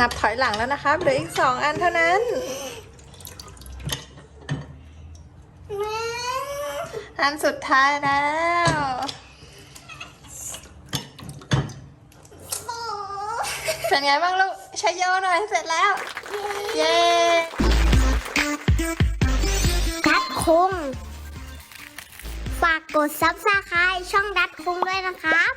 นับถอยหลังแล้วนะครับเหลืออีกสองอันเท่านั้น อันสุดท้ายแล้ว เป็นไงบ้างลูกใช้โยหน่อยเสร็จแล้ว เย้ดัดคุงฝากกดซับสไครต์ช่องดัดคุงด้วยนะครับ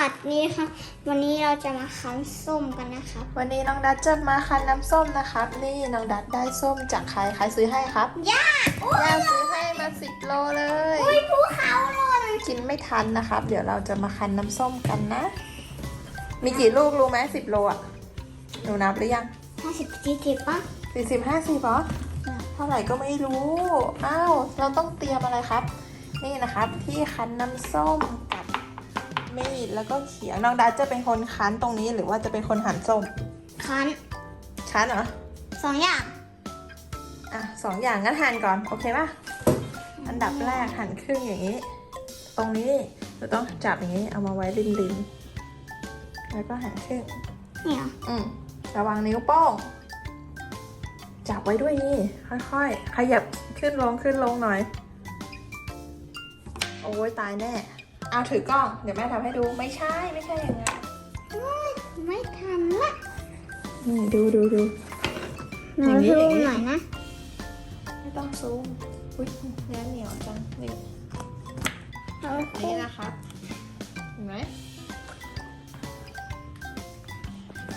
วัสดีค่ะ วันนี้เราจะมาคั้นส้มกันนะครับวันนี้น้องดัดจะมาคั้นน้ำส้มนะครับ นี่น้องดัดได้ส้มจากใครใครซื้อให้ครับย่าโอ้ยย่าซื้อให้มาสิบโลเลยภูเขาหล่นกินไม่ทันนะครับ เดี๋ยวเราจะมาคั้นน้ำส้มกันนะ มีกี่ลูกรู้ไหมสิบโลอะหนูนับหรือยังห้าสิบสี่สิบป่ะสี่สิบห้าสิบเหรอเท่าไหร่ก็ไม่รู้ อ้าว เราต้องเตรียมอะไรครับ นี่นะครับที่คั้นน้ำส้มกับ มีดแล้วก็เขียงน้องดัดจะเป็นคนคั้นตรงนี้หรือว่าจะเป็นคนหั่นส้มคั้นคั้นเหรอสองอย่างอะสองอย่างงั้นหั่นก่อนโอเคป่ะอันดับแรกหั่นครึ่งอย่างนี้ ตรงนี้เราต้องจับอย่างนี้เอามาไว้ริมริมๆแล้วก็หั่นครึ่งเนี่ยอืมระวังนิ้วโป้งจับไว้ด้วยนี่ค่อยๆขยับขึ้นลงขึ้นลงหน่อย โอ้ยตายแน่ เอาถือกล้อง เดี๋ยวแม่ทำให้ดู ไม่ใช่ ไม่ใช่อย่างนั้นไม่ทันละนี่ดูดูดู หนูอย่างนี้ซูอย่างมนี้หน่อยนะ ไม่ต้องซูม อุ้ยเนื้อเหนียวจัง นี่นี่นะครับเห็นไหม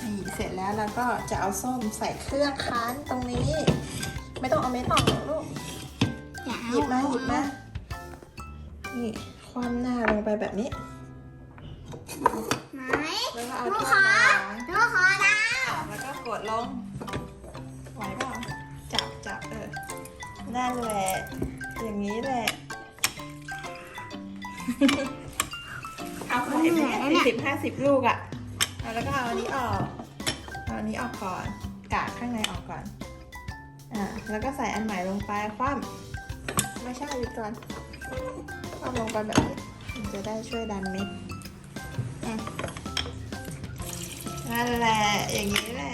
นี่เสร็จแล้วเราก็จะเอาส้มใส่เครื่องคั้นตรงนี้ ไม่ต้องเอาเม็ดออกหรอกลูกหยิบมาหยิบมานี่ คว่ำหน้าลงไปแบบนี้ ไหนแล้วก็เอาหนูถ้วยขอมาวางหนูขอดาวแล้วก็กดลงไหวเปล่าจับจับเออนั่นแหละ อย่างนี้แหละ เอาใส่ไปสี่สิบห้าสิบลูกอะเอาแล้วก็เอาอันนี้ออกเอาอันนี้ออกก่อน กากข้างในออกก่อน อ่า แล้วก็ใส่อันใหม่ลงไปคว่ำไม่ใช่หยุดก่อน เอาลงไปแบบนี้มันจะได้ช่วยดันเม็ดนั่นแหละ อย่างนี้แหละ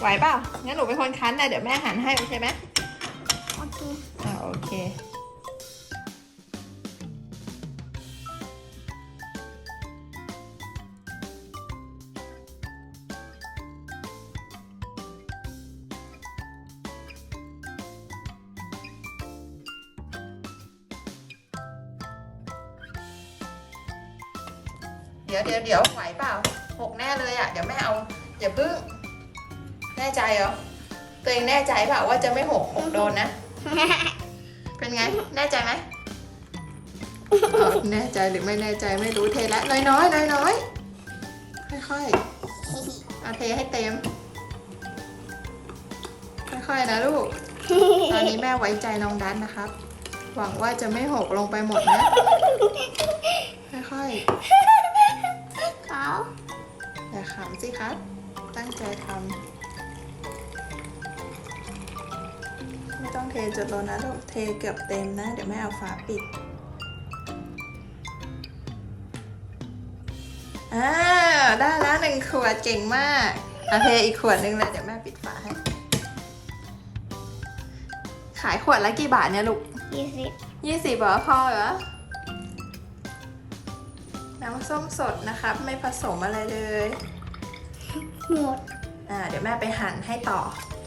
ไหวเปล่างั้นหนูเป็นคนคั้นนะเดี๋ยวแม่หันให้โอเคไหม เดี๋ยวเดี๋ยวเดี๋ยวไหวเปล่าหกแน่เลยอะ เดี๋ยวแม่เอาอย่าพึ่งแน่ใจเหรอ ตัวเองแน่ใจเปล่าว่าจะไม่หกหกโดนนะ เป็นไง แน่ใจไหมเออแน่ใจหรือไม่แน่ใจไม่รู้เทแล้วน้อยน้อยน้อยน้อยๆค่อยๆเอาเทให้เต็ม ค่อยๆนะลูก ตอนนี้แม่ไว้ใจน้องดันนะครับ หวังว่าจะไม่หกลงไปหมดนะ ค่อยเขาๆ อย่าขำสิครับ ตั้งใจทำ ไม่ต้องเทจนล้นนะลูกเทเกือบเต็มนะ เดี๋ยวแม่เอาฝาปิด อ่า ได้แล้วหนึ่งขวดเก่งมากเอาเทอีกขวดนึงเลย เดี๋ยวแม่ปิดฝาให้ ขายขวดละกี่บาทเนี่ยลูกยี่สิบยี่สิบเหรอพอเหรอ น้ำส้มสดนะครับ ไม่ผสมอะไรเลย หมด อ่า เดี๋ยวแม่ไปหั่นให้ต่ออ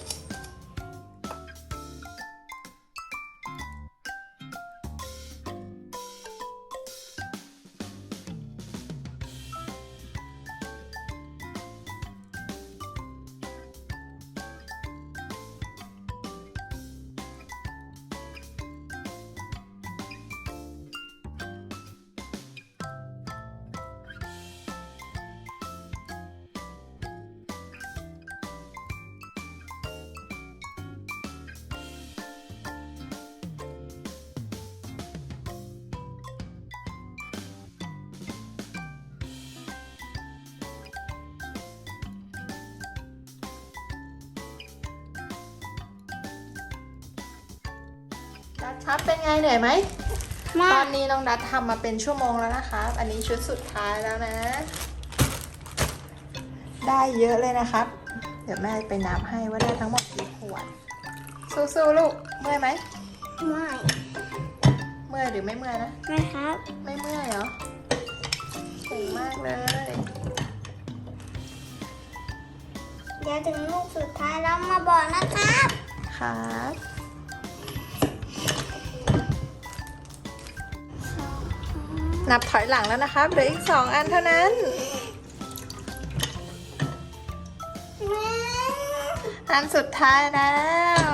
ดัดครับเป็นไงเหนื่อยไหมมาตอนนี้น้องดัดทำมาเป็นชั่วโมงแล้วนะคะ อันนี้ชุดสุดท้ายแล้วนะ ได้เยอะเลยนะครับ เดี๋ยวแม่ไปนับให้ว่าได้ทั้งหมดกี่ขวด สู้ๆลูก เมื่อยไหมไม่เมื่อยหรือไม่เมื่อยนะ ไม่ครับ ไม่เมื่อยเหรอเก่งมากเลย เดี๋ยวถึงลูกสุดท้ายแล้วมาบอกนะครับ ครับ นับถอยหลังแล้วนะครับเหลืออีกสองอันเท่านั้นแม่อันสุดท้ายแล้ว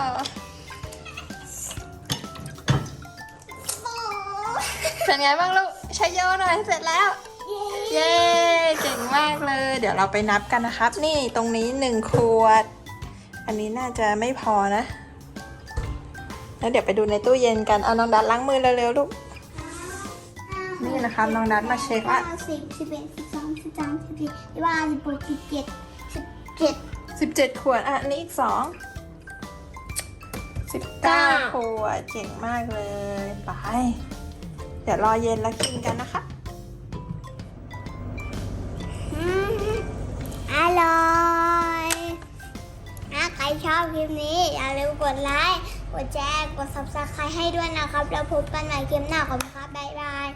เป็นไงบ้างลูกใช้โยหน่อยเสร็จแล้ว เย้ เก่งมากเลย เดี๋ยวเราไปนับกันนะครับ นี่ตรงนี้หนึ่งขวด อันนี้น่าจะไม่พอนะ แล้วเดี๋ยวไปดูในตู้เย็นกัน เอาน้องดัดล้างมือเร็วๆลูก นี่นะครับน้องดัดมาเช็คว่าสิบสิบเอ็ดสิบสองสิบสามสิบสี่สิบห้าสิบหกสิบเจ็ดสิบเจ็ดสิบเจ็ดขวดอะอันนี้อีกสองสิบเก้าเก้าขวดเจ๋งมากเลยไปเดี๋ยวรอเย็นแล้วกินกันนะคะอืมอร่อยถ้าใครชอบคลิปนี้อย่าลืมกดไลค์ กดแชร์ กด subscribe ให้ด้วยนะครับ แล้วพบกันใหม่คลิปหน้าขอบคุณครับบ๊ายบาย